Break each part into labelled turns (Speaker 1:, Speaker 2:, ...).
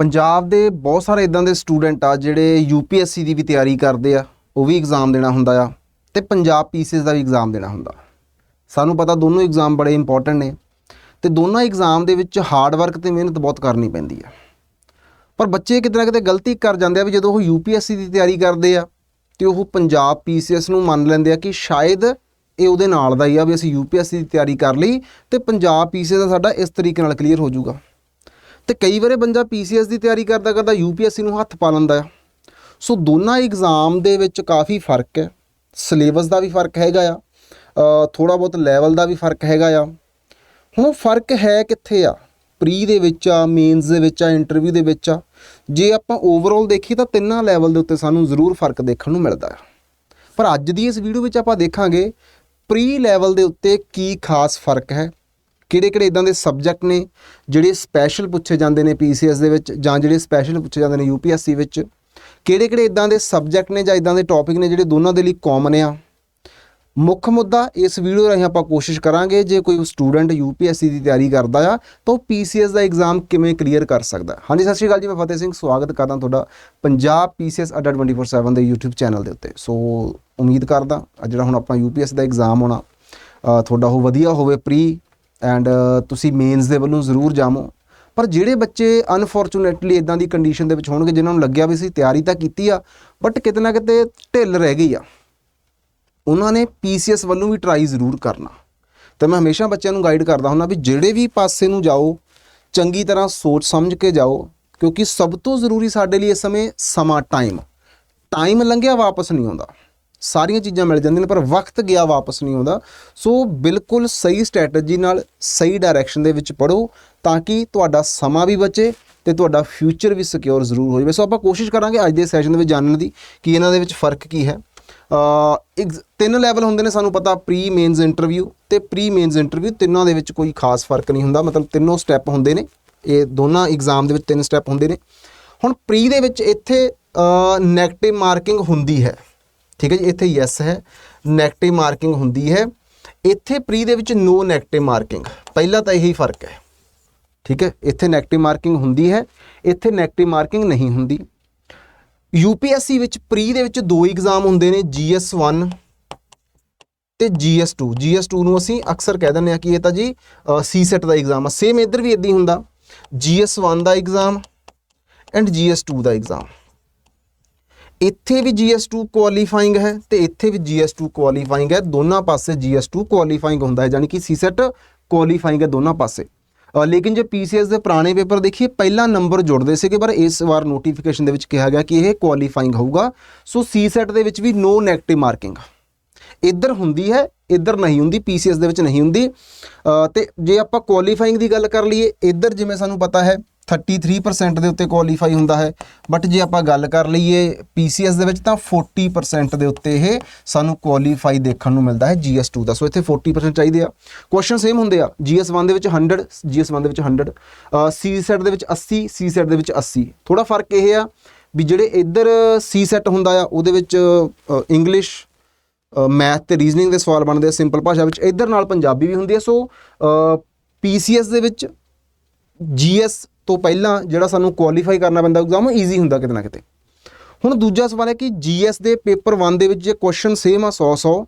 Speaker 1: ਪੰਜਾਬ ਦੇ ਬਹੁਤ ਸਾਰੇ ਇਦਾਂ ਦੇ ਸਟੂਡੈਂਟ ਆ ਜਿਹੜੇ ਯੂਪੀਐਸਸੀ ਦੀ ਵੀ ਤਿਆਰੀ ਕਰਦੇ ਆ, ਉਹ ਵੀ ਐਗਜ਼ਾਮ ਦੇਣਾ ਹੁੰਦਾ ਆ ਤੇ ਪੰਜਾਬ ਪੀਸੀਐਸ ਦਾ ਵੀ ਐਗਜ਼ਾਮ ਦੇਣਾ ਹੁੰਦਾ। ਸਾਨੂੰ ਪਤਾ ਦੋਨੋਂ ਐਗਜ਼ਾਮ ਬੜੇ ਇੰਪੋਰਟੈਂਟ ਨੇ ਤੇ ਦੋਨਾਂ ਐਗਜ਼ਾਮ ਦੇ ਵਿੱਚ ਹਾਰਡ ਵਰਕ ਤੇ ਮਿਹਨਤ ਬਹੁਤ ਕਰਨੀ ਪੈਂਦੀ ਆ। ਪਰ ਬੱਚੇ ਕਿਤੇ ਨਾ ਕਿਤੇ ਗਲਤੀ ਕਰ ਜਾਂਦੇ ਆ ਵੀ ਜਦੋਂ ਉਹ ਯੂਪੀਐਸਸੀ ਦੀ ਤਿਆਰੀ ਕਰਦੇ ਆ ਤੇ ਉਹ ਪੰਜਾਬ ਪੀਸੀਐਸ ਨੂੰ ਮੰਨ ਲੈਂਦੇ ਆ ਕਿ ਸ਼ਾਇਦ ਇਹ ਉਹਦੇ ਨਾਲ ਦਾ ਹੀ ਆ ਵੀ ਅਸੀਂ ਯੂਪੀਐਸਸੀ ਦੀ ਤਿਆਰੀ ਕਰ ਲਈ ਤੇ ਪੰਜਾਬ ਪੀਸੀਐਸ ਦਾ ਸਾਡਾ ਇਸ ਤਰੀਕੇ ਨਾਲ ਕਲੀਅਰ ਹੋ ਜਾਊਗਾ। ਤੇ ਕਈ ਵਾਰੇ ਬੰਦਾ ਪੀਸੀਐਸ ਦੀ ਤਿਆਰੀ ਕਰਦਾ ਕਰਦਾ ਯੂਪੀਐਸਸੀ ਨੂੰ ਹੱਥ ਪਾ ਲੈਂਦਾ ਆ। ਸੋ ਦੋਨਾਂ ਐਗਜ਼ਾਮ ਦੇ ਵਿੱਚ ਕਾਫੀ ਫ਼ਰਕ ਹੈ। ਸਿਲੇਬਸ ਦਾ ਵੀ ਫ਼ਰਕ ਹੈਗਾ ਆ। ਥੋੜਾ ਬਹੁਤ ਲੈਵਲ ਦਾ ਵੀ ਫ਼ਰਕ ਹੈਗਾ ਆ। ਹੁਣ ਫ਼ਰਕ ਹੈ ਕਿੱਥੇ ਆ? ਪ੍ਰੀ ਦੇ ਵਿੱਚ ਆ ਮੇਨਸ ਦੇ ਵਿੱਚ ਆ ਇੰਟਰਵਿਊ ਦੇ ਵਿੱਚ ਆ। ਜੇ ਆਪਾਂ ਓਵਰਆਲ ਦੇਖੀਏ ਤਾਂ ਤਿੰਨਾਂ ਲੈਵਲ ਦੇ ਉੱਤੇ ਸਾਨੂੰ ਜ਼ਰੂਰ ਫ਼ਰਕ ਦੇਖਣ ਨੂੰ ਮਿਲਦਾ ਹੈ ਪਰ ਅੱਜ ਦੀ ਇਸ ਵੀਡੀਓ ਵਿੱਚ ਆਪਾਂ ਦੇਖਾਂਗੇ ਪ੍ਰੀ ਲੈਵਲ ਦੇ ਉੱਤੇ ਕੀ ਖਾਸ ਫ਼ਰਕ ਹੈ। ਕਿਹੜੇ ਕਿਹੜੇ ਇਦਾਂ ਦੇ ਸਬਜੈਕਟ ਨੇ ਜਿਹੜੇ ਸਪੈਸ਼ਲ ਪੁੱਛੇ ਜਾਂਦੇ ਨੇ ਪੀਸੀਐਸ ਦੇ ਵਿੱਚ ਜਾਂ ਜਿਹੜੇ ਸਪੈਸ਼ਲ ਪੁੱਛੇ ਜਾਂਦੇ ਨੇ ਯੂਪੀਐਸਸੀ ਵਿੱਚ? ਕਿਹੜੇ ਕਿਹੜੇ ਇਦਾਂ ਦੇ ਸਬਜੈਕਟ ਨੇ ਜਾਂ ਇਦਾਂ ਦੇ ਟੌਪਿਕ ਨੇ ਜਿਹੜੇ ਦੋਨਾਂ ਦੇ ਲਈ ਕਾਮਨ ਆ? ਮੁੱਖ ਮੁੱਦਾ ਇਸ ਵੀਡੀਓ ਰਾਹੀਂ ਆਪਾਂ ਕੋਸ਼ਿਸ਼ ਕਰਾਂਗੇ, ਜੇ ਕੋਈ ਸਟੂਡੈਂਟ ਯੂਪੀਐਸਸੀ ਦੀ ਤਿਆਰੀ ਕਰਦਾ ਆ, ਤਾਂ ਉਹ ਪੀਸੀਐਸ ਦਾ ਐਗਜ਼ਾਮ ਕਿਵੇਂ ਕਲੀਅਰ ਕਰ ਸਕਦਾ? ਹਾਂਜੀ, ਸਤਿ ਸ਼੍ਰੀ ਅਕਾਲ ਜੀ, ਮੈਂ ਫਤਿਹ ਸਿੰਘ, ਸਵਾਗਤ ਕਰਦਾ ਤੁਹਾਡਾ ਪੰਜਾਬ ਪੀਸੀਐਸ ਅੱਡਾ 24/7 ਦੇ YouTube ਚੈਨਲ ਦੇ ਉੱਤੇ। ਸੋ ਉਮੀਦ ਕਰਦਾ ਜਿਹੜਾ ਹੁਣ ਆਪਣਾ ਯੂਪੀਐਸ ਦਾ ਐਗਜ਼ਾਮ ਹੋਣਾ ਤੁਹਾਡਾ ਉਹ ਵਧੀਆ ਹੋਵੇ ਪ੍ਰੀ ਐਂਡ uh, ਤੁਸੀਂ ਮੇਨਸ ਦੇ ਵੱਲੋਂ ਜ਼ਰੂਰ ਜਾਮੋ ਪਰ ਜਿਹੜੇ ਬੱਚੇ ਅਨਫੋਰਚੂਨੇਟਲੀ ਇਦਾਂ ਦੀ ਕੰਡੀਸ਼ਨ ਦੇ ਵਿੱਚ ਹੋਣਗੇ, ਜਿਨ੍ਹਾਂ ਨੂੰ ਲੱਗਿਆ ਵੀ ਅਸੀਂ ਤਿਆਰੀ ਤਾਂ ਕੀਤੀ ਆ ਬਟ ਕਿਤੇ ਨਾ ਕਿਤੇ ਢਿੱਲ ਰਹਿ ਗਈ ਆ। ਉਹਨਾਂ ਨੇ ਪੀਸੀਐਸ ਵੱਲੋਂ ਵੀ ਟਰਾਈ ਜ਼ਰੂਰ ਕਰਨਾ। ਤੇ ਮੈਂ ਹਮੇਸ਼ਾ ਬੱਚਿਆਂ ਨੂੰ ਗਾਈਡ ਕਰਦਾ ਹੁੰਦਾ ਵੀ ਜਿਹੜੇ ਵੀ ਪਾਸੇ ਨੂੰ ਜਾਓ, ਚੰਗੀ ਤਰ੍ਹਾਂ ਸੋਚ ਸਮਝ ਕੇ ਜਾਓ, ਕਿਉਂਕਿ ਸਭ ਤੋਂ ਜ਼ਰੂਰੀ ਸਾਡੇ ਲਈ ਇਸ ਸਮੇਂ ਸਮਾਂ ਟਾਈਮ ਟਾਈਮ ਲੰਘਿਆ ਵਾਪਸ ਨਹੀਂ ਆਉਂਦਾ। ਸਾਰੀਆਂ ਚੀਜ਼ਾਂ ਮਿਲ ਜਾਂਦੀਆਂ ਨੇ, ਪਰ ਵਕਤ ਗਿਆ ਵਾਪਸ ਨਹੀਂ ਆਉਂਦਾ। ਸੋ ਬਿਲਕੁਲ ਸਹੀ ਸਟ੍ਰੈਟਜੀ ਨਾਲ ਸਹੀ ਡਾਇਰੈਕਸ਼ਨ ਦੇ ਵਿੱਚ ਪੜੋ ਤਾਂ ਕਿ ਤੁਹਾਡਾ ਸਮਾਂ ਵੀ ਬਚੇ ਤੇ ਤੁਹਾਡਾ ਫਿਊਚਰ ਵੀ ਸਿਕਿਉਰ ਜ਼ਰੂਰ ਹੋ ਜਾਵੇ। ਸੋ ਆਪਾਂ ਕੋਸ਼ਿਸ਼ ਕਰਾਂਗੇ ਅੱਜ ਦੇ ਸੈਸ਼ਨ ਦੇ ਵਿੱਚ ਜਾਣਨ ਦੀ ਕਿ ਇਹਨਾਂ ਦੇ ਵਿੱਚ ਫ਼ਰਕ ਕੀ ਹੈ। ਅ ਇੱਕ ਤਿੰਨ ਲੈਵਲ ਹੁੰਦੇ ਨੇ, ਸਾਨੂੰ ਪਤਾ ਪ੍ਰੀ ਮੇਨਸ ਇੰਟਰਵਿਊ ਤੇ ਪ੍ਰੀ ਮੇਨਸ ਇੰਟਰਵਿਊ ਤਿੰਨਾਂ ਦੇ ਵਿੱਚ ਕੋਈ ਖਾਸ ਫ਼ਰਕ ਨਹੀਂ ਹੁੰਦਾ। ਮਤਲਬ ਤਿੰਨੋਂ ਸਟੈਪ ਹੁੰਦੇ ਨੇ, ਇਹ ਦੋਨਾਂ ਐਗਜ਼ਾਮ ਦੇ ਵਿੱਚ ਤਿੰਨ ਸਟੈਪ ਹੁੰਦੇ ਨੇ। ਹੁਣ ਪ੍ਰੀ ਦੇ ਵਿੱਚ ਇੱਥੇ 네ਗੇਟਿਵ ਮਾਰਕਿੰਗ ਹੁੰਦੀ ਹੈ। ਠੀਕ ਹੈ ਜੀ, ਇੱਥੇ ਯੈਸ ਹੈ 네ਗੇਟਿਵ ਮਾਰਕਿੰਗ ਹੁੰਦੀ ਹੈ। ਇੱਥੇ ਪ੍ਰੀ ਦੇ ਵਿੱਚ ਨੋ 네ਗੇਟਿਵ ਮਾਰਕਿੰਗ ਪਹਿਲਾਂ ਤਾਂ ਇਹੀ ਫ਼ਰਕ ਹੈ। ਠੀਕ ਹੈ, ਇੱਥੇ 네ਗੇਟਿਵ ਮਾਰਕਿੰਗ ਹੁੰਦੀ ਹੈ, ਇੱਥੇ 네ਗੇਟਿਵ ਮਾਰਕਿੰਗ ਨਹੀਂ ਹੁੰਦੀ। ਯੂਪੀਐਸਸੀ ਵਿੱਚ ਪ੍ਰੀ ਦੇ ਵਿੱਚ ਦੋ ਐਗਜ਼ਾਮ ਹੁੰਦੇ ਨੇ ਜੀਐਸ1 ਤੇ GS2 GS2 ਨੂੰ ਅਸੀਂ ਅਕਸਰ ਕਹਿ ਦਿੰਦੇ ਆ ਕਿ ਇਹ ਤਾਂ ਜੀ ਸੀ ਸੀਸੈਟ ਦਾ ਐਗਜ਼ਾਮ ਆ। ਸੇਮ ਇੱਧਰ ਵੀ ਇਦਾਂ ਹੀ ਹੁੰਦਾ। GS1 ਦਾ ਐਗਜ਼ਾਮ ਐਂਡ GS2 ਦਾ ਐਗਜ਼ਾਮ ਇੱਥੇ ਵੀ GS2 ਕੁਆਲੀਫਾਈਂਗ ਹੈ ਤੇ ਇੱਥੇ ਵੀ GS2 ਕੁਆਲੀਫਾਈਂਗ ਹੈ। ਦੋਨਾਂ ਪਾਸੇ GS2 ਕੁਆਲੀਫਾਈਂਗ ਹੁੰਦਾ ਹੈ ਯਾਨੀ ਕਿ ਸੀਸੈਟ ਕੁਆਲੀਫਾਈਂਗ ਹੈ ਦੋਨਾਂ ਪਾਸੇ। ਲੇਕਿਨ ਜੇ PCS ਦੇ ਪੁਰਾਣੇ ਪੇਪਰ ਦੇਖੀਏ ਪਹਿਲਾ ਨੰਬਰ ਜੁੜਦੇ ਸੀਗੇ ਪਰ ਇਸ ਵਾਰ ਨੋਟੀਫਿਕੇਸ਼ਨ ਦੇ ਵਿੱਚ ਕਿਹਾ ਗਿਆ ਕਿ ਇਹ ਕੁਆਲੀਫਾਈਂਗ ਹੋਊਗਾ। ਸੋ ਸੀਸੈਟ ਦੇ ਵਿੱਚ ਵੀ ਨੋ 네ਗੇਟਿਵ ਮਾਰਕਿੰਗ ਇੱਧਰ ਹੁੰਦੀ ਹੈ ਇੱਧਰ ਨਹੀਂ ਹੁੰਦੀ PCS ਦੇ ਵਿੱਚ ਨਹੀਂ ਹੁੰਦੀ। ਅ, ਤੇ ਜੇ ਆਪਾਂ ਕੁਆਲੀਫਾਈਂਗ ਦੀ ਗੱਲ ਕਰ ਲਈਏ ਇੱਧਰ ਜਿਵੇਂ ਸਾਨੂੰ ਪਤਾ ਹੈ 33% ਦੇ ਉੱਤੇ ਕੁਆਲੀਫਾਈ ਹੁੰਦਾ ਹੈ। ਬਟ ਜੇ ਆਪਾਂ ਗੱਲ ਕਰ ਲਈਏ PCS ਦੇ ਵਿੱਚ ਤਾਂ 40% ਦੇ ਉੱਤੇ ਇਹ ਸਾਨੂੰ ਕੁਆਲੀਫਾਈ ਦੇਖਣ ਨੂੰ ਮਿਲਦਾ ਹੈ GS2 ਦਾ। ਸੋ ਇੱਥੇ 40% ਚਾਹੀਦੇ ਆ। ਕੁਐਸਚਨ ਸੇਮ ਹੁੰਦੇ ਆ। GS1 ਦੇ ਵਿੱਚ 100 GS1 ਦੇ ਵਿੱਚ 100 ਸੀ ਸੈਟ ਦੇ ਵਿੱਚ 80 ਸੀ ਸੈਟ ਦੇ ਵਿੱਚ 80 ਥੋੜਾ ਫ਼ਰਕ ਇਹ ਆ ਵੀ ਜਿਹੜੇ ਇੱਧਰ ਸੀ ਸੈਟ ਹੁੰਦਾ ਆ, ਉਹਦੇ ਵਿੱਚ ਇੰਗਲਿਸ਼ ਮੈਥ ਤੇ ਰੀਜ਼ਨਿੰਗ ਦੇ ਸਵਾਲ ਬਣਦੇ ਆ ਸਿੰਪਲ ਭਾਸ਼ਾ ਵਿੱਚ। ਇੱਧਰ ਨਾਲ ਪੰਜਾਬੀ ਵੀ ਹੁੰਦੀ ਹੈ ਸੋ ਪੀਸੀਐਸ ਦੇ ਵਿੱਚ ਜੀਐਸ ਤੋਂ ਪਹਿਲਾਂ ਜਿਹੜਾ ਸਾਨੂੰ ਕੁਆਲੀਫਾਈ ਕਰਨਾ ਪੈਂਦਾ ਐਗਜ਼ਾਮ ਈਜ਼ੀ ਹੁੰਦਾ ਕਿਤੇ ਨਾ ਕਿਤੇ। ਹੁਣ ਦੂਜਾ ਸਵਾਲ ਹੈ ਕਿ ਜੀਐਸ ਦੇ ਪੇਪਰ 1 ਦੇ ਵਿੱਚ ਜੇ ਕੁਐਸਚਨ ਸੇਮ ਆ 100 100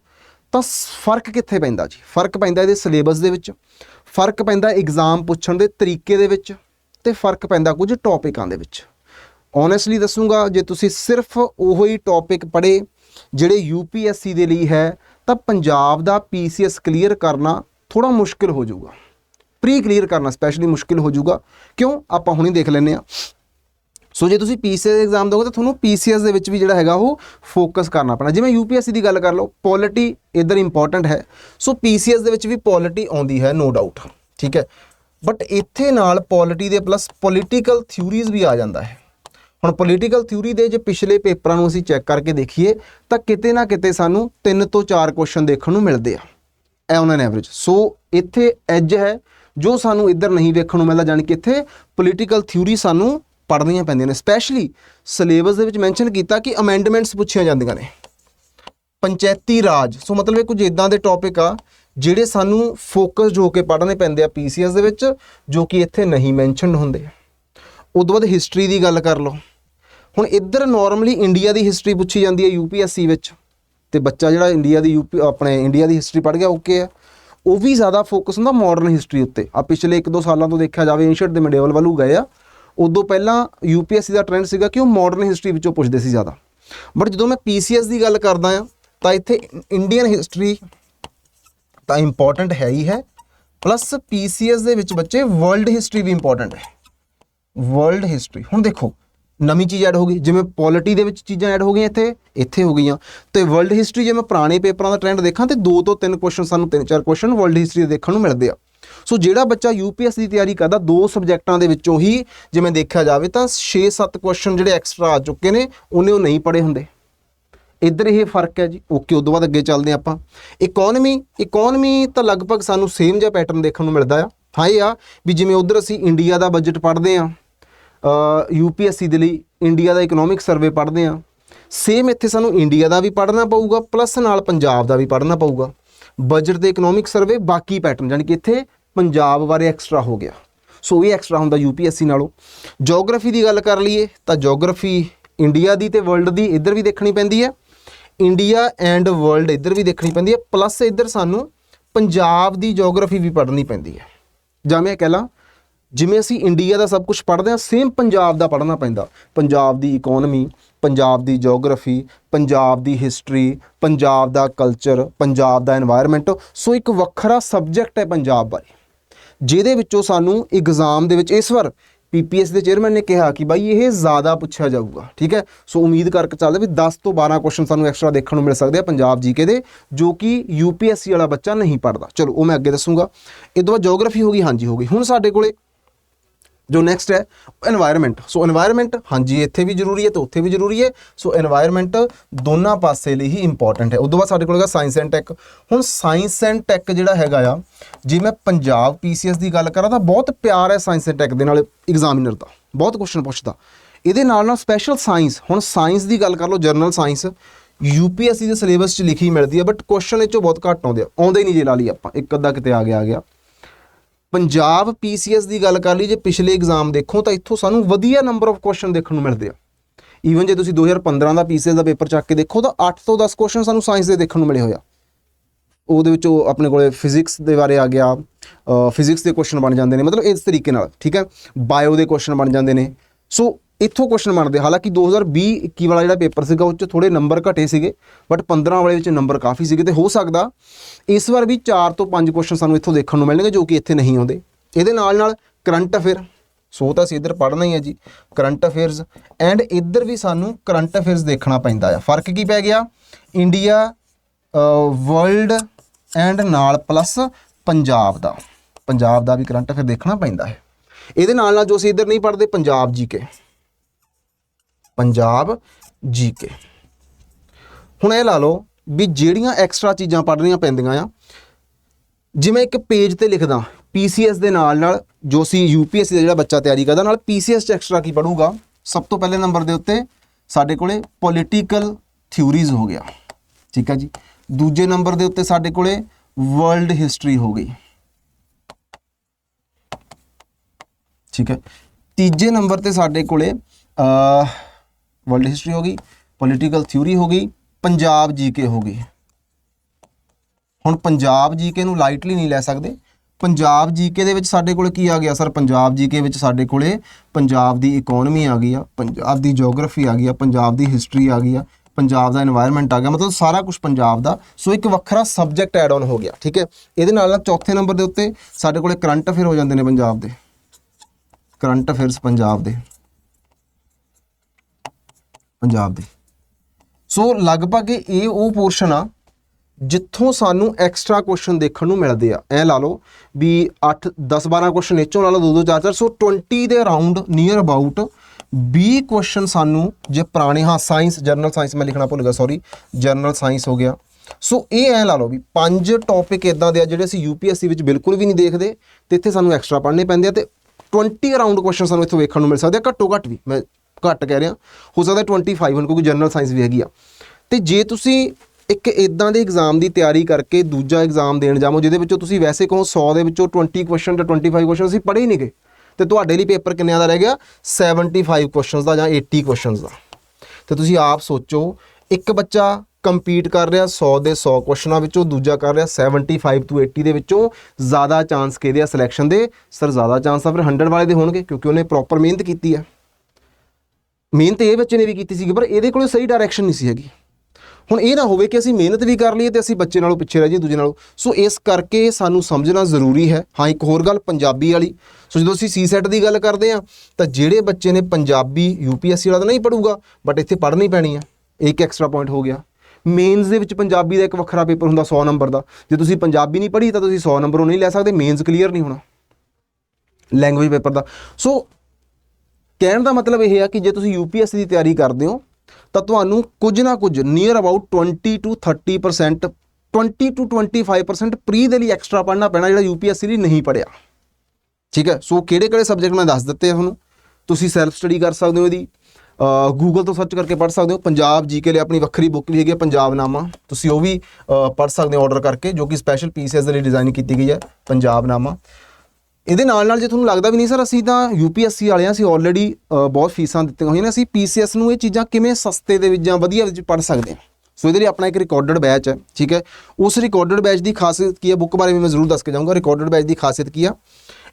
Speaker 1: ਤਾਂ ਸ- ਫ਼ਰਕ ਕਿੱਥੇ ਪੈਂਦਾ ਜੀ? ਫ਼ਰਕ ਪੈਂਦਾ ਇਹਦੇ ਸਿਲੇਬਸ ਦੇ ਵਿੱਚ, ਫ਼ਰਕ ਪੈਂਦਾ ਐਗਜ਼ਾਮ ਪੁੱਛਣ ਦੇ ਤਰੀਕੇ ਦੇ ਵਿੱਚ, ਤੇ ਫ਼ਰਕ ਪੈਂਦਾ ਕੁਝ ਟੌਪਿਕਾਂ ਦੇ ਵਿੱਚ। ਓਨੈਸਟਲੀ ਦੱਸੂਗਾ, ਜੇ ਤੁਸੀਂ ਸਿਰਫ ਉਹੋ ਹੀ ਟੌਪਿਕ ਪੜ੍ਹੇ, ਜਿਹੜੇ ਯੂਪੀਐਸਸੀ ਦੇ ਲਈ ਹੈ, ਤਾਂ ਪੰਜਾਬ ਦਾ ਪੀਸੀਐਸ ਕਲੀਅਰ ਕਰਨਾ ਥੋੜਾ ਮੁਸ਼ਕਿਲ ਹੋ ਜਾਊਗਾ। ਪ੍ਰੀ ਕਲੀਅਰ ਕਰਨਾ ਸਪੈਸ਼ਲੀ ਮੁਸ਼ਕਿਲ ਹੋ ਜਾਊਗਾ। ਕਿਉਂ? ਆਪਾਂ ਹੁਣੇ ਦੇਖ ਲੈਂਦੇ ਆ ਸੋ ਜੇ ਤੁਸੀਂ ਪੀਸੀਐਸ ਐਗਜ਼ਾਮ ਦੋਗੇ ਤਾਂ ਤੁਹਾਨੂੰ ਪੀਸੀਐਸ ਦੇ ਵਿੱਚ ਵੀ ਜਿਹੜਾ ਹੈਗਾ ਉਹ ਫੋਕਸ ਕਰਨਾ ਪੈਣਾ। ਜਿਵੇਂ ਯੂਪੀਐਸਸੀ ਦੀ ਗੱਲ ਕਰ ਲਓ ਪੋਲਿਟੀ ਇਧਰ ਇੰਪੋਰਟੈਂਟ ਹੈ। ਸੋ ਪੀਸੀਐਸ ਦੇ ਵਿੱਚ ਵੀ ਪੋਲਿਟੀ ਆਉਂਦੀ ਹੈ ਨੋ ਡਾਊਟ ਠੀਕ ਹੈ। ਬਟ ਇੱਥੇ ਨਾਲ ਪੋਲਿਟੀ ਦੇ ਪਲੱਸ ਪੋਲੀਟੀਕਲ ਥਿਊਰੀਜ਼ ਵੀ ਆ ਜਾਂਦਾ ਹੈ। ਹੁਣ ਪੋਲੀਟੀਕਲ ਥਿਊਰੀ ਦੇ ਜੇ ਪਿਛਲੇ ਪੇਪਰਾਂ ਨੂੰ ਅਸੀਂ ਚੈੱਕ ਕਰਕੇ ਦੇਖੀਏ, ਤਾਂ ਕਿਤੇ ਨਾ ਕਿਤੇ ਸਾਨੂੰ 3 ਤੋਂ 4 ਕੁਐਸਚਨ ਦੇਖਣ ਨੂੰ ਮਿਲਦੇ ਆ। ਐ ਔਨ ਐਨ ਐਵਰੇਜ ਸੋ ਇੱਥੇ ਐਜ ਹੈ। ਜੋ ਸਾਨੂੰ ਇੱਧਰ ਨਹੀਂ ਵੇਖਣ ਨੂੰ ਮਿਲਦਾ, ਜਾਣੀ ਕਿ ਇੱਥੇ ਪੋਲੀਟੀਕਲ ਥਿਊਰੀ ਸਾਨੂੰ ਪੜ੍ਹਨੀਆਂ ਪੈਂਦੀਆਂ ਨੇ। ਸਪੈਸ਼ਲੀ ਸਿਲੇਬਸ ਦੇ ਵਿੱਚ ਮੈਂਸ਼ਨ ਕੀਤਾ ਕਿ ਅਮੈਂਡਮੈਂਟਸ ਪੁੱਛੀਆਂ ਜਾਂਦੀਆਂ ਨੇ। ਪੰਚਾਇਤੀ ਰਾਜ, ਸੋ ਮਤਲਬ ਇਹ ਕੁਝ ਇਦਾਂ ਦੇ ਟੌਪਿਕ ਆ, ਜਿਹੜੇ ਸਾਨੂੰ ਫੋਕਸਡ ਹੋ ਕੇ ਪੜ੍ਹਨੇ ਪੈਂਦੇ ਆ ਪੀਸੀਐਸ ਦੇ ਵਿੱਚ, ਜੋ ਕਿ ਇੱਥੇ ਨਹੀਂ ਮੈਂਸ਼ਨਡ ਹੁੰਦੇ। ਉਦੋਂ ਬਾਅਦ ਹਿਸਟਰੀ ਦੀ ਗੱਲ ਕਰ ਲਓ। ਹੁਣ ਇੱਧਰ ਨਾਰਮਲੀ ਇੰਡੀਆ ਦੀ ਹਿਸਟਰੀ ਪੁੱਛੀ ਜਾਂਦੀ ਹੈ ਯੂਪੀਐਸਸੀ ਵਿੱਚ। ਤੇ ਬੱਚਾ ਜਿਹੜਾ ਇੰਡੀਆ ਦੀ ਯੂਪੀ ਆਪਣੇ ਇੰਡੀਆ ਦੀ ਹਿਸਟਰੀ ਪੜ੍ਹ ਗਿਆ ਓਕੇ ਆ। ਉਹ ਵੀ ਜ਼ਿਆਦਾ ਫੋਕਸ ਹੁੰਦਾ ਮਾਡਰਨ ਹਿਸਟਰੀ ਉੱਤੇ। ਆ ਪਿਛਲੇ 1-2 ਸਾਲਾਂ ਤੋਂ ਦੇਖਿਆ ਜਾਵੇ ਏਸ਼ੀਅਨ ਦੇ ਮਿਡੇਵਲ ਵੱਲੋਂ ਗਏ ਆ, ਉਦੋਂ ਪਹਿਲਾਂ ਯੂਪੀਐਸਸੀ ਦਾ ਟ੍ਰੈਂਡ ਸੀਗਾ ਕਿ ਉਹ ਮਾਡਰਨ ਹਿਸਟਰੀ ਵਿੱਚੋਂ ਪੁੱਛਦੇ ਸੀ ਜ਼ਿਆਦਾ। ਬਟ ਜਦੋਂ ਮੈਂ ਪੀਸੀਐਸ ਦੀ ਗੱਲ ਕਰਦਾ ਆ, ਤਾਂ ਇੱਥੇ ਇੰਡੀਅਨ ਹਿਸਟਰੀ ਤਾਂ ਇੰਪੋਰਟੈਂਟ ਹੈ ਹੀ ਹੈ ਪਲੱਸ ਪੀਸੀਐਸ ਦੇ ਵਿੱਚ ਬੱਚੇ ਵਰਲਡ ਹਿਸਟਰੀ ਵੀ ਇੰਪੋਰਟੈਂਟ ਹੈ। ਵਰਲਡ ਹਿਸਟਰੀ ਹੁਣ ਦੇਖੋ ਨਵੀਂ ਚੀਜ਼ ਐਡ ਹੋ ਗਈ। ਜਿਵੇਂ ਪੋਲਿਟੀ ਦੇ ਵਿੱਚ ਚੀਜ਼ਾਂ ਐਡ ਹੋ ਗਈਆਂ ਇੱਥੇ ਇੱਥੇ ਹੋ ਗਈਆਂ। ਤੇ ਵਰਲਡ ਹਿਸਟਰੀ ਜੇ ਮੈਂ ਪੁਰਾਣੇ ਪੇਪਰਾਂ ਦਾ ਟ੍ਰੈਂਡ ਦੇਖਾਂ, ਤੇ ਦੋ ਤੋਂ ਤਿੰਨ ਕੁਐਸਚਨ ਸਾਨੂੰ ਤਿੰਨ ਚਾਰ ਕੁਐਸਚਨ ਵਰਲਡ ਹਿਸਟਰੀ ਦੇ ਦੇਖਣ ਨੂੰ ਮਿਲਦੇ ਆ। ਸੋ ਜਿਹੜਾ ਬੱਚਾ ਯੂਪੀਐਸਸੀ ਦੀ ਤਿਆਰੀ ਕਰਦਾ, ਦੋ ਸਬਜੈਕਟਾਂ ਦੇ ਵਿੱਚੋਂ ਹੀ ਜਿਵੇਂ ਦੇਖਿਆ ਜਾਵੇ ਤਾਂ 6-7 ਕੁਐਸਚਨ ਜਿਹੜੇ ਐਕਸਟਰਾ ਆ ਚੁੱਕੇ ਨੇ, ਉਹਨੇ ਉਹ ਨਹੀਂ ਪੜੇ ਹੁੰਦੇ। ਇੱਧਰ ਇਹ ਫ਼ਰਕ ਹੈ ਜੀ। ਓਕੇ ਉਦੋਂ ਬਾਅਦ ਅੱਗੇ ਚੱਲਦੇ ਹਾਂ ਆਪਾਂ। ਇਕਨੋਮੀ ਇਕਨੋਮੀ ਤਾਂ ਲਗਭਗ ਸਾਨੂੰ ਸੇਮ ਜਿਹਾ ਪੈਟਰਨ ਦੇਖਣ ਨੂੰ ਮਿਲਦਾ ਆ। ਹਾਂ ਇਹ ਆ ਵੀ ਜਿਵੇਂ ਉਧਰ ਅਸੀਂ ਇੰਡੀਆ ਦਾ ਬਜਟ ਪੜ੍ਹਦੇ ਆ ਯੂਪੀਐਸਸੀ ਦੇ ਲਈ ਇੰਡੀਆ ਦਾ ਇਕਨੋਮਿਕ ਸਰਵੇ ਪੜ੍ਹਦੇ ਆ ਸੇਮ ਇੱਥੇ ਸਾਨੂੰ ਇੰਡੀਆ ਦਾ ਵੀ ਪੜ੍ਹਨਾ ਪਊਗਾ ਪਲੱਸ ਨਾਲ ਪੰਜਾਬ ਦਾ ਵੀ ਪੜ੍ਹਨਾ ਪਊਗਾ। ਬਜਟ ਤੇ ਇਕਨੋਮਿਕ ਸਰਵੇ ਬਾਕੀ ਪੈਟਰਨ ਯਾਨੀ ਕਿ ਇੱਥੇ ਪੰਜਾਬ ਬਾਰੇ ਐਕਸਟਰਾ ਹੋ ਗਿਆ। ਸੋ ਇਹ ਐਕਸਟਰਾ ਹੁੰਦਾ ਯੂਪੀਐਸਸੀ ਨਾਲੋਂ। ਜੀਓਗ੍ਰਾਫੀ ਦੀ ਗੱਲ ਕਰ ਲਈਏ, ਤਾਂ ਜੀਓਗ੍ਰਾਫੀ ਇੰਡੀਆ ਦੀ ਤੇ ਵਰਲਡ ਦੀ ਇੱਧਰ ਵੀ ਦੇਖਣੀ ਪੈਂਦੀ ਹੈ। ਇੰਡੀਆ ਐਂਡ ਵਰਲਡ ਇੱਧਰ ਵੀ ਦੇਖਣੀ ਪੈਂਦੀ ਹੈ ਪਲੱਸ ਇੱਧਰ ਸਾਨੂੰ ਪੰਜਾਬ ਦੀ ਜੀਓਗ੍ਰਾਫੀ ਵੀ ਪੜ੍ਹਨੀ ਪੈਂਦੀ ਹੈ। ਜਾਂ ਮੈਂ ਕਹਿ ਲਾਂ ਜਿਵੇਂ ਅਸੀਂ ਇੰਡੀਆ ਦਾ ਸਭ ਕੁਝ ਪੜ੍ਹਦੇ ਹਾਂ ਸੇਮ ਪੰਜਾਬ ਦਾ ਪੜ੍ਹਨਾ ਪੈਂਦਾ। ਪੰਜਾਬ ਦੀ ਇਕਨੋਮੀ ਪੰਜਾਬ ਦੀ ਜੀਓਗ੍ਰਾਫੀ ਪੰਜਾਬ ਦੀ ਹਿਸਟਰੀ ਪੰਜਾਬ ਦਾ ਕਲਚਰ ਪੰਜਾਬ ਦਾ এনवायरमेंट ਸੋ ਇੱਕ ਵੱਖਰਾ ਸਬਜੈਕਟ ਹੈ ਪੰਜਾਬ ਬਾਰੇ। ਜਿਹਦੇ ਵਿੱਚੋਂ ਸਾਨੂੰ ਐਗਜ਼ਾਮ ਦੇ ਵਿੱਚ ਇਸ ਵਾਰ ਪੀਪੀਐਸ ਦੇ ਚੇਅਰਮੈਨ ਨੇ ਕਿਹਾ ਕਿ ਬਾਈ ਇਹ ਜ਼ਿਆਦਾ ਪੁੱਛਿਆ ਜਾਊਗਾ, ਠੀਕ ਹੈ? ਸੋ ਉਮੀਦ ਕਰਕੇ ਚੱਲਦੇ ਵੀ 10 ਤੋਂ 12 ਕੁਐਸਚਨ ਸਾਨੂੰ ਐਕਸਟਰਾ ਦੇਖਣ ਨੂੰ ਮਿਲ ਸਕਦੇ ਆ ਪੰਜਾਬ ਜੀਕੇ ਦੇ, ਜੋ ਕਿ ਯੂਪੀਐਸਸੀ ਵਾਲਾ ਬੱਚਾ ਨਹੀਂ ਪੜਦਾ ਚਲੋ, ਉਹ ਮੈਂ ਅੱਗੇ ਦੱਸੂਗਾ। ਇਹ ਤੋਂ ਬਾਅਦ ਜੀਓਗ੍ਰਾਫੀ ਹੋ ਗਈ, ਹਾਂਜੀ, ਹੋ ਗਈ। ਹੁਣ ਸਾਡੇ ਕੋਲੇ ਜੋ ਨੈਕਸਟ ਹੈ এনवायरमेंट ਸੋ এনवायरमेंट ਹਾਂਜੀ, ਇੱਥੇ ਵੀ ਜ਼ਰੂਰੀ ਹੈ ਤੇ ਉੱਥੇ ਵੀ ਜ਼ਰੂਰੀ ਹੈ। ਸੋ এনवायरमेंट ਦੋਨਾਂ ਪਾਸੇ ਲਈ ਹੀ ਇੰਪੋਰਟੈਂਟ ਹੈ। ਉਦੋਂ ਬਾਅਦ ਸਾਡੇ ਕੋਲ ਹੈਗਾ ਸਾਇੰਸ ਐਂਡ ਟੈਕ ਹੁਣ ਸਾਇੰਸ ਐਂਡ ਟੈਕ ਜਿਹੜਾ ਹੈਗਾ ਆ, ਜੇ ਮੈਂ ਪੰਜਾਬ ਪੀਸੀਐਸ ਦੀ ਗੱਲ ਕਰਾਂ ਤਾਂ ਬਹੁਤ ਪਿਆਰ ਹੈ ਸਾਇੰਸ ਐਂਡ ਟੈਕ ਦੇ ਨਾਲ ਐਗਜ਼ਾਮੀਨਰ ਦਾ। ਬਹੁਤ ਕੁਐਸਚਨ ਪੁੱਛਦਾ। ਇਹਦੇ ਨਾਲ ਨਾਲ ਸਪੈਸ਼ਲ ਸਾਇੰਸ ਹੁਣ ਸਾਇੰਸ ਦੀ ਗੱਲ ਕਰ ਲਓ ਜਰਨਲ ਸਾਇੰਸ ਯੂਪੀਐਸਸੀ ਦੇ ਸਿਲੇਬਸ 'ਚ ਲਿਖੀ ਮਿਲਦੀ ਹੈ ਬਟ ਕੁਐਸਚਨ ਇਹ ਚੋਂ ਬਹੁਤ ਘੱਟ ਆਉਂਦੇ ਆ। ਆਉਂਦੇ ਨਹੀਂ ਜੇ ਲਾ ਲਈ ਆਪਾਂ। ਇੱਕ ਅੱਧਾ ਕਿਤੇ ਆ ਗਿਆ ਆ ਗਿਆ। ਪੰਜਾਬ ਪੀਸੀਐਸ ਦੀ ਗੱਲ ਕਰ ਲਈ, ਜੇ ਪਿਛਲੇ ਐਗਜ਼ਾਮ ਦੇਖੋ ਤਾਂ ਇੱਥੋਂ ਸਾਨੂੰ ਵਧੀਆ ਨੰਬਰ ਆਫ ਕੁਐਸਚਨ ਦੇਖਣ ਨੂੰ ਮਿਲਦੇ ਆ। ਈਵਨ ਜੇ ਤੁਸੀਂ 2015 ਦਾ ਪੀਸੀਐਸ ਦਾ ਪੇਪਰ ਚੱਕ ਕੇ ਦੇਖੋ ਤਾਂ 8 ਤੋਂ 10 ਕੁਐਸਚਨ ਸਾਨੂੰ ਸਾਇੰਸ ਦੇ ਦੇਖਣ ਨੂੰ ਮਿਲੇ ਹੋਇਆ ਉਹਦੇ ਵਿੱਚੋਂ ਆਪਣੇ ਕੋਲੇ ਫਿਜ਼ਿਕਸ ਦੇ ਬਾਰੇ ਆ ਗਿਆ ਫਿਜ਼ਿਕਸ ਦੇ ਕੁਐਸਚਨ ਬਣ ਜਾਂਦੇ ਨੇ, ਮਤਲਬ ਇਸ ਤਰੀਕੇ ਨਾਲ, ਠੀਕ ਹੈ? ਬਾਇਓ ਦੇ ਕੁਐਸਚਨ ਬਣ ਜਾਂਦੇ ਨੇ। ਸੋ ਇੱਥੋਂ ਕੁਐਸਚਨ ਬਣਦੇ। ਹਾਲਾਂਕਿ 2020 21 ਵਾਲਾ ਜਿਹੜਾ ਪੇਪਰ ਸੀਗਾ, ਉਹ 'ਚ ਥੋੜੇ ਨੰਬਰ ਘਟੇ ਸੀਗੇ ਬਟ 15 ਵਾਲੇ ਵਿੱਚ ਨੰਬਰ ਕਾਫੀ ਸੀਗੇ ਤੇ ਹੋ ਸਕਦਾ ਇਸ ਵਾਰ ਵੀ 4 ਤੋਂ 5 ਕੁਐਸਚਨ ਸਾਨੂੰ ਇੱਥੋਂ ਦੇਖਣ ਨੂੰ ਮਿਲਣਗੇ, ਜੋ ਕਿ ਇੱਥੇ ਨਹੀਂ ਆਉਂਦੇ। ਇਹਦੇ ਨਾਲ ਨਾਲ ਕਰੰਟ ਅਫੇਅਰ ਸੋ ਤਾਂ ਅਸੀਂ ਇੱਧਰ ਪੜ੍ਹਨਾ ਹੀ ਹੈ ਜੀ। ਕਰੰਟ ਅਫੇਅਰਸ ਐਂਡ ਇੱਧਰ ਵੀ ਸਾਨੂੰ ਕਰੰਟ ਅਫੇਅਰਸ ਦੇਖਣਾ ਪੈਂਦਾ ਆ। ਫ਼ਰਕ ਕੀ ਪੈ ਗਿਆ? ਇੰਡੀਆ ਵਰਲਡ ਐਂਡ ਨਾਲ ਪਲੱਸ ਪੰਜਾਬ ਦਾ। ਪੰਜਾਬ ਦਾ ਵੀ ਕਰੰਟ ਅਫੇਅਰ ਦੇਖਣਾ ਪੈਂਦਾ ਹੈ। ਇਹਦੇ ਨਾਲ ਨਾਲ ਜੋ ਅਸੀਂ ਇੱਧਰ ਨਹੀਂ ਪੜ੍ਹਦੇ, ਪੰਜਾਬ ਜੀ ਕੇ ਪੰਜਾਬ ਜੀਕੇ ਹੁਣ ਇਹ ਲਾ ਲਓ ਵੀ ਜਿਹੜੀਆਂ ਐਕਸਟਰਾ ਚੀਜ਼ਾਂ ਪੜ੍ਹਨੀਆਂ ਪੈਂਦੀਆਂ ਆ, ਜਿਵੇਂ ਇੱਕ ਪੇਜ ਤੇ ਲਿਖਦਾ ਪੀਸੀਐਸ ਦੇ ਨਾਲ ਨਾਲ ਜੋ ਸੀ ਯੂਪੀਐਸਸੀ ਦਾ ਜਿਹੜਾ ਬੱਚਾ ਤਿਆਰੀ ਕਰਦਾ, ਨਾਲ ਪੀਸੀਐਸ ਚ ਐਕਸਟਰਾ ਕੀ ਪੜੂਗਾ ਸਭ ਤੋਂ ਪਹਿਲੇ ਨੰਬਰ ਦੇ ਉੱਤੇ ਸਾਡੇ ਕੋਲੇ ਪੋਲੀਟੀਕਲ ਥਿਊਰੀਜ਼ ਹੋ ਗਿਆ। ਠੀਕ ਹੈ ਜੀ? ਦੂਜੇ ਨੰਬਰ ਦੇ ਉੱਤੇ ਸਾਡੇ ਕੋਲੇ ਵਰਲਡ ਹਿਸਟਰੀ ਹੋ ਗਈ। ਠੀਕ ਹੈ? ਤੀਜੇ ਨੰਬਰ ਤੇ ਸਾਡੇ ਕੋਲੇ ਵਰਲਡ ਵਰਲਡ वर्ल्ड हिस्ट्री होगी पॉलिटिकल ਥਿਊਰੀ ਗਈ, ਪੰਜਾਬ ਜੀ ਕੇ ਹੋ ਗਈ। ਹੁਣ ਪੰਜਾਬ ਜੀ ਕੇ ਨੂੰ ਲਾਈਟਲੀ ਨਹੀਂ ਲੈ ਸਕਦੇ। ਪੰਜਾਬ ਜੀ ਕੇ ਦੇ ਵਿੱਚ ਸਾਡੇ ਕੋਲ ਕੀ ਆ ਗਿਆ ਸਰ? ਪੰਜਾਬ ਜੀ ਕੇ ਵਿੱਚ ਸਾਡੇ ਕੋਲੇ ਪੰਜਾਬ ਦੀ ਇਕਨੋਮੀ ਆ ਗਈ ਆ, ਪੰਜਾਬ ਦੀ ਜੀਓਗ੍ਰਾਫੀ ਆ ਗਈ ਆ, ਪੰਜਾਬ ਦੀ ਹਿਸਟਰੀ ਆ ਗਈ ਆ, ਪੰਜਾਬ ਦਾ এনवायरमेंट ਆ ਗਿਆ, ਮਤਲਬ ਸਾਰਾ ਕੁਝ ਪੰਜਾਬ ਦਾ। ਸੋ ਇੱਕ ਵੱਖਰਾ ਸਬਜੈਕਟ ਐਡ ਆਨ ਹੋ ਗਿਆ, ਠੀਕ ਹੈ? ਇਹਦੇ ਨਾਲ ਨਾਲ ਚੌਥੇ ਨੰਬਰ ਦੇ ਉੱਤੇ ਸਾਡੇ ਕੋਲੇ ਕਰੰਟ ਅਫੇਅਰ ਹੋ ਜਾਂਦੇ ਨੇ ਪੰਜਾਬ ਦੇ। ਕਰੰਟ ਅਫੇਅਰਸ ਪੰਜਾਬ ਦੇ। ਪੰਜਾਬ ਦੇ। ਸੋ ਲਗਭਗ ਇਹ ਉਹ ਪੋਰਸ਼ਨ ਆ, ਜਿੱਥੋਂ ਸਾਨੂੰ ਐਕਸਟਰਾ ਕੁਐਸਚਨ ਦੇਖਣ ਨੂੰ ਮਿਲਦੇ ਆ। ਐ ਲਾ ਲਓ ਵੀ 8 10 12 ਕੁਐਸਚਨ ਇੱਚੋਂ ਲਾ ਲਓ 2 2 4 4 ਸੋ 20 ਦੇ ਅਰਾਊਂਡ ਨੀਅਰ ਅਬਾਊਟ 20 ਕੁਐਸਚਨ ਸਾਨੂੰ ਜੇ ਪੁਰਾਣੇ, ਹਾਂ ਸਾਇੰਸ ਜਰਨਲ ਸਾਇੰਸ ਮੈਂ ਲਿਖਣਾ ਭੁੱਲ ਗਿਆ ਸੌਰੀ ਜਰਨਲ ਸਾਇੰਸ ਹੋ ਗਿਆ। ਸੋ ਇਹ ਐ ਲਾ ਲਓ ਵੀ ਪੰਜ ਟੌਪਿਕ ਇਦਾਂ ਦੇ ਆ ਜਿਹੜੇ ਅਸੀਂ ਯੂਪੀਐਸਸੀ ਵਿੱਚ ਬਿਲਕੁਲ ਵੀ ਨਹੀਂ ਦੇਖਦੇ ਤੇ ਇੱਥੇ ਸਾਨੂੰ ਐਕਸਟਰਾ ਪੜ੍ਹਨੇ ਪੈਂਦੇ ਆ ਤੇ 20 ਅਰਾਊਂਡ ਕੁਐਸਚਨ ਸਾਨੂੰ ਇੱਥੋਂ ਵੇਖਣ ਨੂੰ ਮਿਲ ਸਕਦੇ ਆ ਘੱਟੋ ਘੱਟ ਵੀ। ਮੈਂ ਘੱਟ ਕਹਿ ਰਿਹਾ, ਹੋ ਸਕਦਾ 25 ਹੁਣ, ਕਿਉਂਕਿ ਜਨਰਲ ਸਾਇੰਸ ਵੀ ਹੈਗੀ ਆ। ਤੇ ਜੇ ਤੁਸੀਂ ਇੱਕ ਇਦਾਂ ਦੇ ਐਗਜ਼ਾਮ ਦੀ ਤਿਆਰੀ ਕਰਕੇ ਦੂਜਾ ਐਗਜ਼ਾਮ ਦੇਣ ਜਾਵੋ, ਜਿਹਦੇ ਵਿੱਚੋਂ ਤੁਸੀਂ ਵੈਸੇ ਕਹੋ 100 ਦੇ ਵਿੱਚੋਂ 20 ਕੁਐਸਚਨ ਜਾਂ 25 ਕੁਐਸਚਨ ਅਸੀਂ ਪੜ੍ਹੇ ਹੀ ਨਹੀਂ ਗਏ ਤੇ ਤੁਹਾਡੇ ਲਈ ਪੇਪਰ ਕਿੰਨਿਆਂ ਦਾ ਰਹਿ ਗਿਆ? 75 ਕੁਐਸਚਨਸ ਦਾ ਜਾਂ 80 ਕੁਐਸਚਨਸ ਦਾ। ਤੇ ਤੁਸੀਂ ਆਪ ਸੋਚੋ, ਇੱਕ ਬੱਚਾ ਕੰਪੀਟ ਕਰ ਰਿਹਾ 100 ਦੇ 100 ਕੁਐਸਚਨਾਂ ਵਿੱਚੋਂ, ਦੂਜਾ ਕਰ ਰਿਹਾ 75 ਤੋਂ 80 ਦੇ ਵਿੱਚੋਂ, ਜ਼ਿਆਦਾ ਚਾਂਸ ਕਿਹਦੇ ਆ ਸਿਲੈਕਸ਼ਨ ਦੇ? ਸਰ ਜ਼ਿਆਦਾ ਚਾਂਸ ਆ ਫਿਰ 100 ਵਾਲੇ ਦੇ ਹੋਣਗੇ, ਕਿਉਂਕਿ ਉਹਨੇ ਪ੍ਰੋਪਰ ਮਿਹਨਤ ਕੀਤੀ ਆ। ਮਿਹਨਤ ਇਹ ਬੱਚੇ ਨੇ ਵੀ ਕੀਤੀ ਸੀਗੀ, ਪਰ ਇਹਦੇ ਕੋਲੇ ਸਹੀ ਡਾਇਰੈਕਸ਼ਨ ਨਹੀਂ ਸੀ ਹੈਗੀ। ਹੁਣ ਇਹ ਨਾ ਹੋਵੇ ਕਿ ਅਸੀਂ ਮਿਹਨਤ ਵੀ ਕਰ ਲਈਏ ਤੇ ਅਸੀਂ ਬੱਚੇ ਨਾਲੋਂ ਪਿੱਛੇ ਰਹਿ ਜਾਈਏ ਦੂਜੇ ਨਾਲੋਂ। ਸੋ ਇਸ ਕਰਕੇ ਸਾਨੂੰ ਸਮਝਣਾ ਜ਼ਰੂਰੀ ਹੈ। ਹਾਂ, ਇੱਕ ਹੋਰ ਗੱਲ, ਪੰਜਾਬੀ ਵਾਲੀ। ਸੋ ਜਦੋਂ ਅਸੀਂ ਸੀਸੈਟ ਦੀ ਗੱਲ ਕਰਦੇ ਆ ਤਾਂ ਜਿਹੜੇ ਬੱਚੇ ਨੇ ਪੰਜਾਬੀ ਯੂਪੀਐਸਸੀ ਵਾਲਾ ਤਾਂ ਨਹੀਂ ਪੜੂਗਾ ਬਟ ਇੱਥੇ ਪੜ੍ਹਨੀ ਪੈਣੀ ਆ। ਇਹ ਇੱਕ ਐਕਸਟਰਾ ਪੁਆਇੰਟ ਹੋ ਗਿਆ। ਮੇਨਸ ਦੇ ਵਿੱਚ ਪੰਜਾਬੀ ਦਾ ਇੱਕ ਵੱਖਰਾ ਪੇਪਰ ਹੁੰਦਾ 100 ਨੰਬਰ ਦਾ। ਜੇ ਤੁਸੀਂ ਪੰਜਾਬੀ ਨਹੀਂ ਪੜ੍ਹੀ, ਤਾਂ ਤੁਸੀਂ 100 ਨੰਬਰੋਂ ਨਹੀਂ ਲੈ ਸਕਦੇ ਮੇਨਸ ਕਲੀਅਰ ਨਹੀਂ ਹੋਣਾ। ਲੈਂਗੁਏਜ ਪੇਪਰ ਦਾ। ਸੋ ਕਹਿਣ ਦਾ ਮਤਲਬ ਇਹ ਹੈ ਕਿ ਜੇ ਤੁਸੀਂ ਯੂਪੀਐਸਸੀ ਦੀ ਤਿਆਰੀ ਕਰਦੇ ਹੋ, ਤਾਂ ਤੁਹਾਨੂੰ ਕੁਝ ਨਾ ਕੁਝ near about 20 to 30% 20 to 25% pre ਦੇ ਲਈ ਐਕਸਟਰਾ ਪੜ੍ਹਨਾ ਪੈਣਾ ਜਿਹੜਾ ਯੂਪੀਐਸਸੀ ਲਈ ਨਹੀਂ ਪੜਿਆ ਠੀਕ ਹੈ? ਸੋ ਕਿਹੜੇ ਕਿਹੜੇ ਸਬਜੈਕਟ ਮੈਂ ਦੱਸ ਦਿੱਤੇ ਤੁਹਾਨੂੰ? ਤੁਸੀਂ ਸੈਲਫ ਸਟੱਡੀ ਕਰ ਸਕਦੇ ਹੋ ਇਹਦੀ ਗੂਗਲ ਤੋਂ ਸਰਚ ਕਰਕੇ ਪੜ੍ਹ ਸਕਦੇ ਹੋ। ਪੰਜਾਬ ਜੀਕੇ ਲਈ ਆਪਣੀ ਵੱਖਰੀ ਬੁੱਕ ਵੀ ਹੈਗੀ ਹੈ ਪੰਜਾਬ ਨਾਮਾ ਤੁਸੀਂ ਉਹ ਵੀ ਪੜ੍ਹ ਸਕਦੇ ਹੋ ਆਰਡਰ ਕਰਕੇ, ਜੋ ਕਿ ਸਪੈਸ਼ਲ ਪੀਸੀਐਸ ਦੇ ਲਈ ਡਿਜ਼ਾਈਨ ਕੀਤੀ ਗਈ ਹੈ ਪੰਜਾਬ ਨਾਮਾ ਇਹਦੇ ਨਾਲ ਨਾਲ ਜੇ ਤੁਹਾਨੂੰ ਲੱਗਦਾ ਵੀ ਨਹੀਂ ਸਰ, ਅਸੀਂ ਤਾਂ ਯੂਪੀਐਸਸੀ ਵਾਲਿਆਂ ਅਸੀਂ ਆਲਰੇਡੀ ਬਹੁਤ ਫੀਸਾਂ ਦਿੱਤੀਆਂ ਹੋਈਆਂ ਨੇ। ਅਸੀਂ ਪੀਸੀਐਸ ਨੂੰ ਇਹ ਚੀਜ਼ਾਂ ਕਿਵੇਂ ਸਸਤੇ ਦੇ ਵਿੱਚ ਜਾਂ ਵਧੀਆ ਵਿੱਚ ਪੜ੍ਹ ਸਕਦੇ ਹਾਂ? ਸੋ ਇਹਦੇ ਲਈ ਆਪਣਾ ਇੱਕ ਰਿਕਾਰਡਡ ਬੈਚ ਹੈ, ਠੀਕ ਹੈ? ਉਸ ਰਿਕਾਰਡਡ ਬੈਚ ਦੀ ਖਾਸੀਅਤ ਕੀ ਹੈ? ਬੁੱਕ ਬਾਰੇ ਵੀ ਮੈਂ ਜ਼ਰੂਰ ਦੱਸ ਕੇ ਜਾਊਂਗਾ। ਰਿਕਾਰਡਡ ਬੈਚ ਦੀ ਖਾਸੀਅਤ ਕੀ ਆ?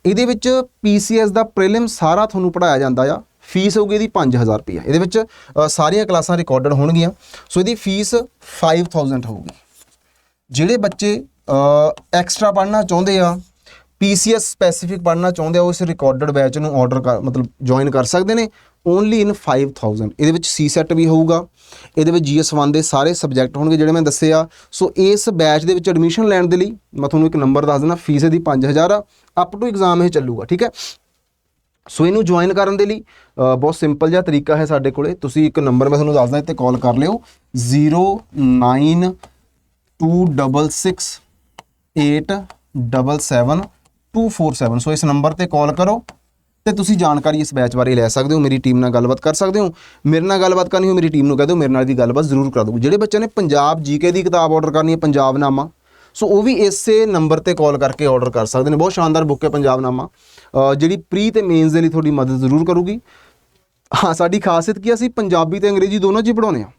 Speaker 1: ਇਹਦੇ ਵਿੱਚ ਪੀਸੀਐਸ ਦਾ ਪ੍ਰੀਲਿਮ ਸਾਰਾ ਤੁਹਾਨੂੰ ਪੜਾਇਆ ਜਾਂਦਾ ਆ। ਫੀਸ ਹੋਊਗੀ ਇਹਦੀ 5000 ਰੁਪਏ ਇਹਦੇ ਵਿੱਚ ਸਾਰੀਆਂ ਕਲਾਸਾਂ ਰਿਕਾਰਡਡ ਹੋਣਗੀਆਂ। ਸੋ ਇਹਦੀ ਫੀਸ 5000 ਹੋਊਗੀ। ਜਿਹੜੇ ਬੱਚੇ ਐਕਸਟਰਾ ਪੜ੍ਹਨਾ ਚਾਹੁੰਦੇ ਆ ਪੀਸੀਐਸ ਸਪੈਸੀਫਿਕ ਪੜ੍ਹਨਾ ਚਾਹੁੰਦੇ ਆ, ਉਹ ਇਸ ਰਿਕਾਰਡਡ ਬੈਚ ਨੂੰ ਆਰਡਰ ਕਰ, ਮਤਲਬ ਜੁਆਇਨ ਕਰ ਸਕਦੇ ਨੇ ਓਨਲੀ ਇਨ 5000 ਇਹਦੇ ਵਿੱਚ ਸੀ ਸੈਟ ਵੀ ਹੋਊਗਾ, ਇਹਦੇ ਵਿੱਚ GS1 ਦੇ ਸਾਰੇ ਸਬਜੈਕਟ ਹੋਣਗੇ ਜਿਹੜੇ ਮੈਂ ਦੱਸੇ ਆ ਸੋ ਇਸ ਬੈਚ ਦੇ ਵਿੱਚ ਐਡਮਿਸ਼ਨ ਲੈਣ ਦੇ ਲਈ ਮੈਂ ਤੁਹਾਨੂੰ ਇੱਕ ਨੰਬਰ ਦੱਸ ਦਿੰਦਾ ਫੀਸ ਇਹਦੀ 5000 ਆ ਅਪ ਟੂ ਐਗਜ਼ਾਮ ਇਹ ਚੱਲੂਗਾ, ਠੀਕ ਹੈ? ਸੋ ਇਹਨੂੰ ਜੁਆਇਨ ਕਰਨ ਦੇ ਲਈ ਬਹੁਤ ਸਿੰਪਲ ਜਿਹਾ ਤਰੀਕਾ ਹੈ ਸਾਡੇ ਕੋਲੇ। ਤੁਸੀਂ ਇੱਕ ਨੰਬਰ ਮੈਂ ਤੁਹਾਨੂੰ ਦੱਸਦਾ ਇੱਥੇ ਕਾਲ ਕਰ ਲਿਓ 09266877247 ਸੋ ਇਸ ਨੰਬਰ ਤੇ ਕਾਲ ਕਰੋ ਤੇ ਤੁਸੀਂ ਜਾਣਕਾਰੀ ਇਸ ਬੈਚ ਬਾਰੇ ਲੈ ਸਕਦੇ ਹੋ। ਮੇਰੀ ਟੀਮ ਨਾਲ ਗੱਲਬਾਤ ਕਰ ਸਕਦੇ ਹੋ। ਮੇਰੇ ਨਾਲ ਗੱਲਬਾਤ ਕਰਨੀ ਹੋ ਮੇਰੀ ਟੀਮ ਨੂੰ ਕਹਿ ਦਿਓ ਮੇਰੇ ਨਾਲ ਦੀ ਗੱਲਬਾਤ ਜ਼ਰੂਰ ਕਰਾ ਦੂੰਗੀ ਜਿਹੜੇ ਬੱਚਿਆਂ ਨੇ ਪੰਜਾਬ ਜੀਕੇ ਦੀ ਕਿਤਾਬ ਆਰਡਰ ਕਰਨੀ ਹੈ ਪੰਜਾਬ ਨਾਮਾ। ਸੋ ਉਹ ਵੀ ਇਸੇ ਨੰਬਰ ਤੇ ਕਾਲ ਕਰਕੇ ਆਰਡਰ ਕਰ ਸਕਦੇ ਨੇ। ਬਹੁਤ ਸ਼ਾਨਦਾਰ ਬੁੱਕ ਹੈ ਪੰਜਾਬ ਨਾਮਾ। ਜਿਹੜੀ ਪ੍ਰੀ ਤੇ ਮੇਨਸ ਦੇ ਲਈ ਤੁਹਾਡੀ ਮਦਦ ਜ਼ਰੂਰ ਕਰੂਗੀ। ਹਾਂ ਸਾਡੀ ਖਾਸੀਅਤ ਕੀ ਆ, ਅਸੀਂ ਪੰਜਾਬੀ ਤੇ ਅੰਗਰੇਜ਼ੀ ਦੋਨੋਂ 'ਚ ਹੀ ਪੜਾਉਂਦੇ ਆ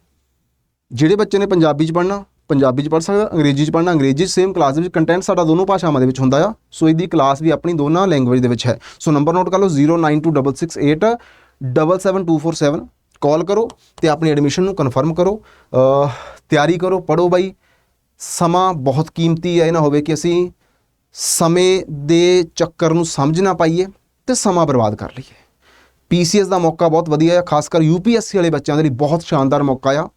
Speaker 1: ਜਿਹੜੇ ਬੱਚੇ ਨੇ ਪੰਜਾਬੀ 'ਚ ਪੜ੍ਹਨਾ ਪੰਜਾਬੀ 'ਚ ਪੜ੍ਹ ਸਕਦਾ, ਅੰਗਰੇਜ਼ੀ 'ਚ ਪੜ੍ਹਨਾ, ਅੰਗਰੇਜ਼ੀ 'ਚ ਸੇਮ ਕਲਾਸ ਦੇ ਵਿੱਚ ਕੰਟੈਂਟ ਸਾਡਾ ਦੋਨੋਂ ਭਾਸ਼ਾਵਾਂ ਦੇ ਵਿੱਚ ਹੁੰਦਾ ਆ। ਸੋ ਇਹਦੀ ਕਲਾਸ ਵੀ ਆਪਣੀ ਦੋਨਾਂ ਲੈਂਗੁਏਜ ਦੇ ਵਿੱਚ ਹੈ। ਸੋ ਨੰਬਰ ਨੋਟ ਕਰ ਲਓ 09268772447 ਕਾਲ ਕਰੋ ਤੇ ਆਪਣੀ ਐਡਮਿਸ਼ਨ ਨੂੰ ਕਨਫਰਮ ਕਰੋ। ਤਿਆਰੀ ਕਰੋ ਪੜੋ ਬਾਈ। ਸਮਾਂ ਬਹੁਤ ਕੀਮਤੀ ਹੈ, ਇਹ ਨਾ ਹੋਵੇ ਕਿ ਅਸੀਂ ਸਮੇਂ ਦੇ ਚੱਕਰ ਨੂੰ ਸਮਝ ਨਾ ਪਾਈਏ ਤੇ ਸਮਾਂ ਬਰਬਾਦ ਕਰ ਲਈਏ। ਪੀਸੀਐਸ ਦਾ ਮੌਕਾ ਬਹੁਤ ਵਧੀਆ ਹੈ ਖਾਸ ਕਰ ਯੂਪੀਐਸਸੀ ਵਾਲੇ ਬੱਚਿਆਂ ਦੇ ਲਈ ਬਹੁਤ ਸ਼ਾਨਦਾਰ ਮੌਕਾ ਆ।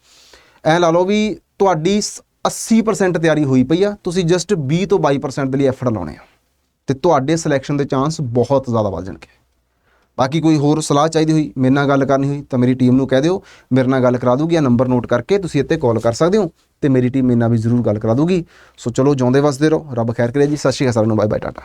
Speaker 1: ਐ ਲਾ ਲਓ ਵੀ ਤੁਹਾਡੀ ਸ- 80% ਤਿਆਰੀ ਹੋਈ ਪਈ ਆ, ਤੁਸੀਂ ਜਸਟ 20 ਤੋਂ 22% ਦੇ ਲਈ ਐਫਰਟ ਲਾਉਣੇ ਆ। ਤੇ ਤੁਹਾਡੇ ਸਿਲੈਕਸ਼ਨ ਦੇ ਚਾਂਸ ਬਹੁਤ ਜ਼ਿਆਦਾ ਵੱਧ ਜਾਣਗੇ। ਬਾਕੀ ਕੋਈ ਹੋਰ ਸਲਾਹ ਚਾਹੀਦੀ ਹੋਈ, ਮੇਰੇ ਨਾਲ ਗੱਲ ਕਰਨੀ ਹੋਈ, ਤਾਂ ਮੇਰੀ ਟੀਮ ਨੂੰ ਕਹਿ ਦਿਓ। ਮੇਰੇ ਨਾਲ ਗੱਲ ਕਰਾ ਦੂਗੀ ਆ ਨੰਬਰ ਨੋਟ ਕਰਕੇ ਤੁਸੀਂ ਇੱਥੇ ਕਾਲ ਕਰ ਸਕਦੇ ਹੋ ਤੇ ਮੇਰੀ ਟੀਮ ਮੇਰੇ ਨਾਲ ਵੀ ਜ਼ਰੂਰ ਗੱਲ ਕਰਾ ਦੂਗੀ। ਸੋ ਚਲੋ ਜਿਉਂਦੇ ਵਸਦੇ ਰਹੋ। ਰੱਬ ਖੈਰ ਕਰੇ ਜੀ। ਸਤਿ ਸ਼੍ਰੀ ਅਕਾਲ, ਸਾਰਿਆਂ ਨੂੰ ਬਾਏ ਬਾਏ ਟਾਟਾ।